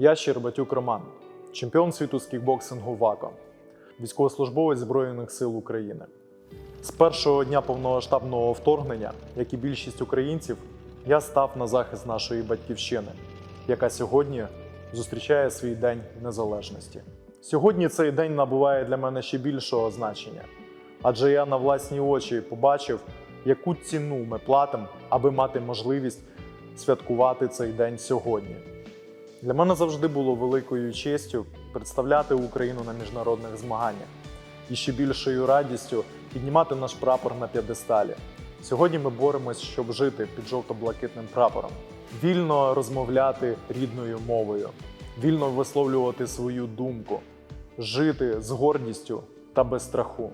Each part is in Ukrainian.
Я Щербатюк Роман, чемпіон світу з кікбоксингу ВАКО, військовослужбовець Збройних сил України. З першого дня повномасштабного вторгнення, як і більшість українців, я став на захист нашої батьківщини, яка сьогодні зустрічає свій День Незалежності. Сьогодні цей день набуває для мене ще більшого значення, адже я на власні очі побачив, яку ціну ми платимо, аби мати можливість святкувати цей день сьогодні. Для мене завжди було великою честю представляти Україну на міжнародних змаганнях і ще більшою радістю піднімати наш прапор на п'єдесталі. Сьогодні ми боремось, щоб жити під жовто-блакитним прапором, вільно розмовляти рідною мовою, вільно висловлювати свою думку, жити з гордістю та без страху.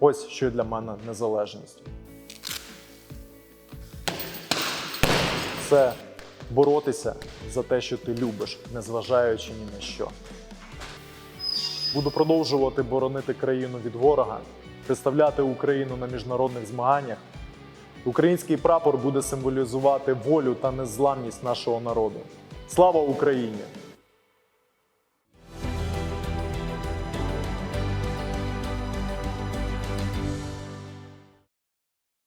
Ось що для мене незалежність. Це боротися за те, що ти любиш, незважаючи ні на що. Буду продовжувати боронити країну від ворога, представляти Україну на міжнародних змаганнях. Український прапор буде символізувати волю та незламність нашого народу. Слава Україні!